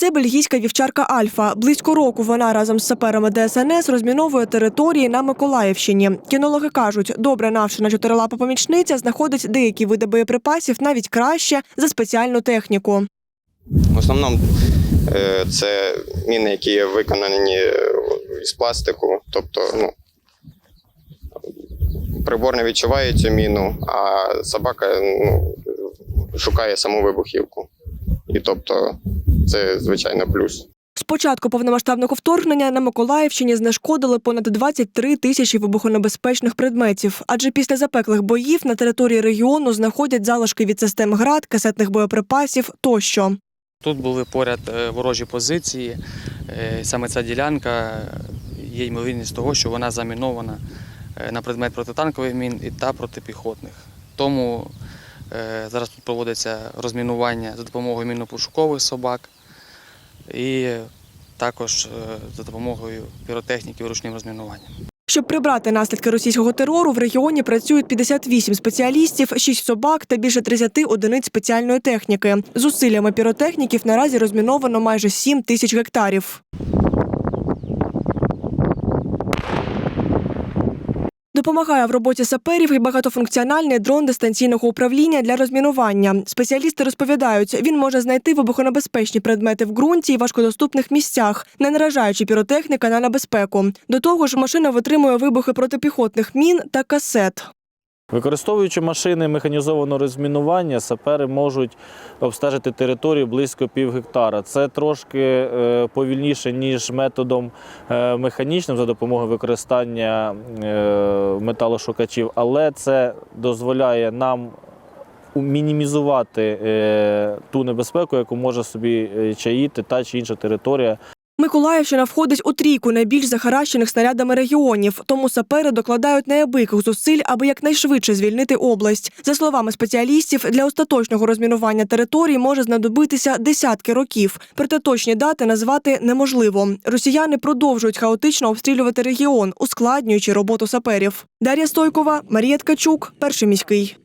Це бельгійська вівчарка Альфа. Близько року вона разом з саперами ДСНС розміновує території на Миколаївщині. Кінологи кажуть, добре навчена чотирилапа помічниця знаходить деякі види боєприпасів навіть краще за спеціальну техніку. В основному е, це міни, які виконані е, з пластику. Тобто, ну, прибор не відчуває цю міну, а собака ну, шукає саму вибухівку. І тобто це звичайно плюс. З початку повномасштабного вторгнення на Миколаївщині знешкодили понад 23 тисячі вибухонебезпечних предметів. Адже після запеклих боїв на території регіону знаходять залишки від систем град, касетних боєприпасів тощо. Тут були поряд е, ворожі позиції. Е, Саме ця ділянка е, є ймовірність того, що вона замінована на предмет протитанкових мін і та протипіхотних. Тому зараз тут проводиться розмінування за допомогою мінно-пошукових собак і також е, за допомогою піротехніки ручним розмінуванням. Щоб прибрати наслідки російського терору, в регіоні працюють 58 спеціалістів, 6 собак та більше 30 одиниць спеціальної техніки. Зусиллями піротехніків наразі розміновано майже 7 тисяч гектарів. Допомагає в роботі саперів і багатофункціональний дрон дистанційного управління для розмінування. Спеціалісти розповідають, він може знайти вибухонебезпечні предмети в ґрунті і важкодоступних місцях, не наражаючи піротехніка на небезпеку. До того ж, машина витримує вибухи протипіхотних мін та касет. Використовуючи машини механізованого розмінування, сапери можуть обстежити територію близько пів гектара. Це трошки е, повільніше, ніж методом е, механічним за допомогою використання е, металошукачів, але це дозволяє нам мінімізувати ту небезпеку, яку може собі чаїти та чи інша територія Миколаївщина входить у трійку найбільш захаращених снарядами регіонів, тому сапери докладають неабияких зусиль, аби якнайшвидше звільнити область. За словами спеціалістів, для остаточного розмінування територій може знадобитися десятки років. Проте точні дати назвати неможливо. Росіяни продовжують хаотично обстрілювати регіон, ускладнюючи роботу саперів. Дар'я Стойкова, Марія Ткачук, перший міський.